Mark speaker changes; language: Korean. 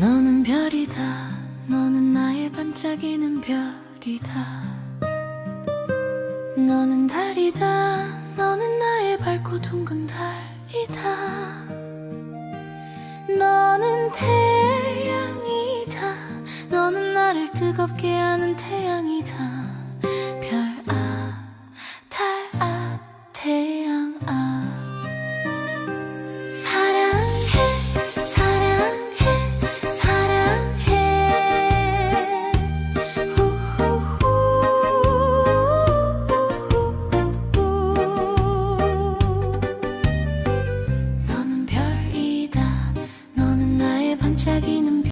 Speaker 1: 너는 별이다. 너는 나의 반짝이는 별이다. 너는 달이다. 너는 나의 밝고 둥근 달이다. 너는 태양이다. 너는 나를 뜨겁게 하는 태양이다 반짝이는